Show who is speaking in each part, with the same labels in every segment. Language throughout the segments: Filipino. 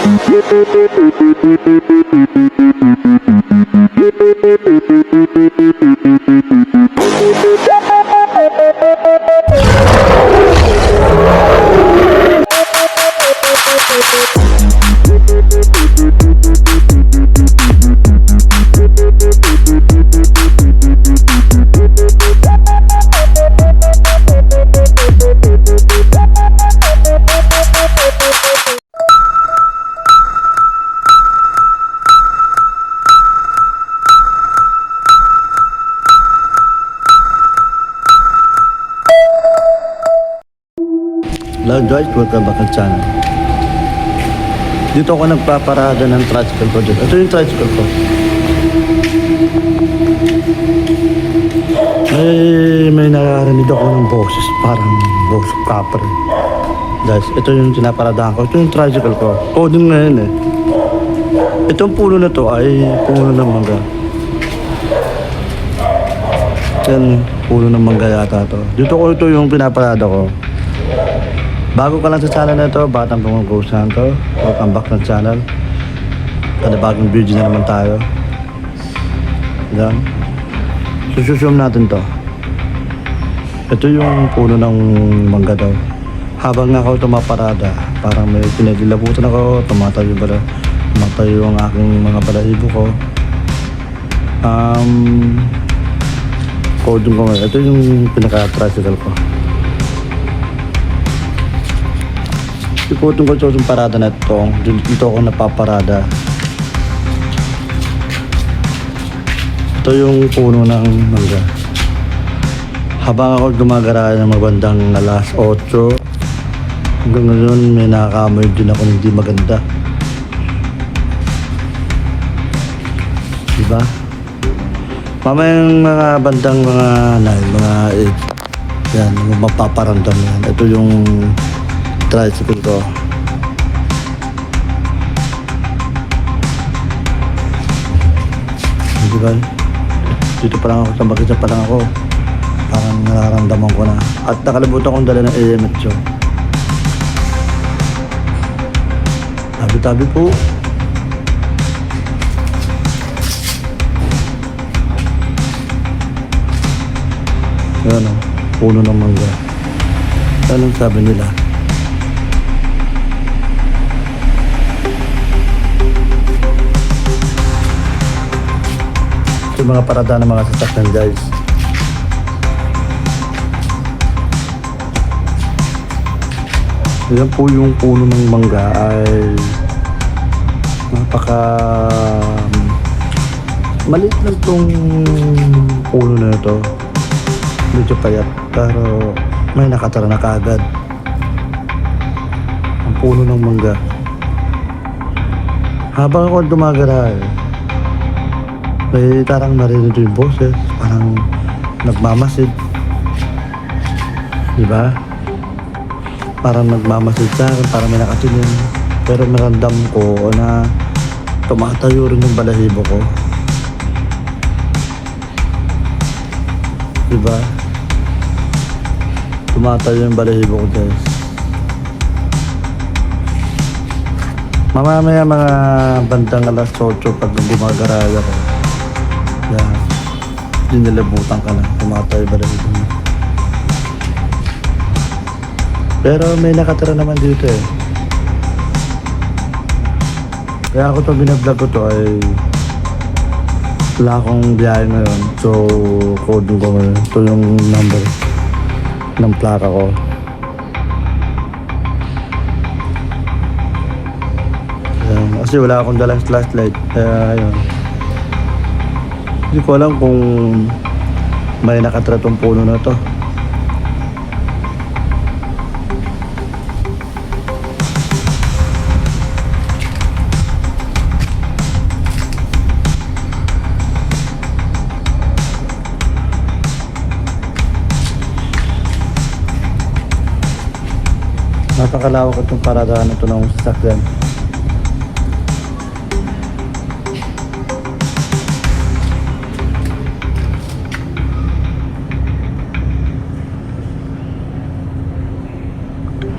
Speaker 1: Thank you. Hello guys, welcome back ang channel. Dito ako nagpaparada ng tricycle ko dito. Ito yung tricycle ko. May, may nararinig ako ng boses, parang boses copper. Guys, ito yung sinaparadahan ko. Ito yung tricycle ko. Coding ngayon eh. Itong puno na to ay puno ng mangga. Yan, puno ng mangga yata to. Dito ko ito yung pinaparada ko. Bago ka lang sa channel na ito, Batang Pumugusan to. Welcome back ng channel. Kada bagong video na naman tayo. Yan. Sususum natin to. Ito yung puno ng mangga daw. Habang ako tumaparada, parang may pinagilabutan ako, tumatayo ba tumatayo ang aking mga balahibo ko. Um, code ko ngayon. Ito yung pinaka-tricycle ko. Ikutin ko ito yung parada na ito. Dito, ako napaparada. Ito yung puno ng mangga. Habang ako gumagara ng magandang alas 8, hanggang ngayon may nakakamoy din ako hindi maganda. Diba? Mamayang mga bandang mga 9, mga 8. Yan, mapaparamdam yan. Ito yung tricycle ko. Di ba? Dito pa lang ako, sa Bagisa pa lang ako. Parang nararamdaman ko na. At nakalimutan kong dala ng AMH yun. Tabi-tabi po. Yan o, puno ng mangga. Yan ang sabi nila. Yung mga parada ng mga sasakyan guys. Yan po yung puno ng mangga ay napaka maliit lang tong puno na ito. Medyo payat pero may nakatara na kaagad. Ang puno ng mangga. Habang ako dumagara eh, may tarang narinig yung boses, parang nagmamasid. Diba? Parang nagmamasid sa akin, parang may nakatingin. Pero naramdam ko na tumatayo rin yung balahibo ko. Diba? Tumatayo yung balahibo ko guys. Mamaya mga bandang alas 8 pag gumagaraya ko. Yan. Dinilabutan ka na. Tumatay ba lang ito? Pero may nakatira naman dito eh. Kaya ako to binablog ko to ay wala akong biyahe ngayon. So, code ko ngayon. Ito yung number ng plaka ko. Ayan. Kasi wala akong dalang flashlight. Kaya, ayun. Hindi ko alam kung may nakatira tong puno na to. Napakalawak itong paradahan na ito ng sasakyan.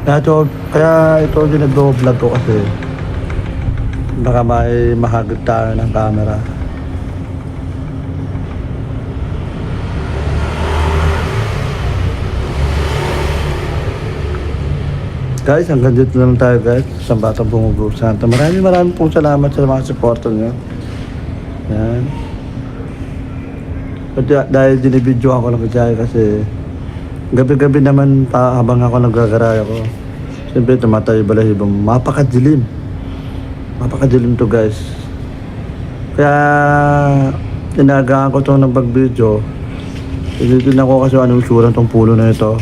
Speaker 1: Kaya ito, kaya ito yung nag-vlog ko kasi Baka may mahagod tayo ng camera. Guys, hanggang dito na lang tayo guys sa Batang Bungo Santa. Maraming maraming pong salamat sa mga supporter nyo. Yan. Pati dahil dinibidyo ako ng kajay kasi gabi-gabi naman pa habang ako nagagaraya ko. Siyempre tumatay balahibo. Mapakadilim. Mapakadilim to guys. Kaya inagaan ko to ng pag-video. Tinitin ako kasi anong sura tong pulo na ito.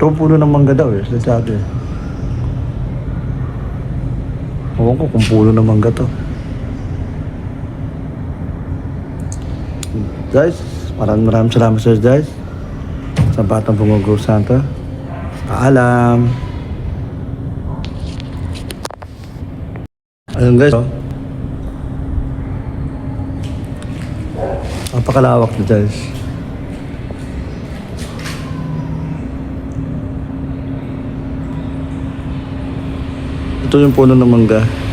Speaker 1: Ito puno ng mangga daw eh, sinasabi. Ewan ko kung puno ng mangga to. Guys, maraming maraming salamat sa inyo, guys. Sa Batang Pumugo Santa. Paalam. Ayun guys, oh. Napakalawak na guys. Ito yung puno ng mangga.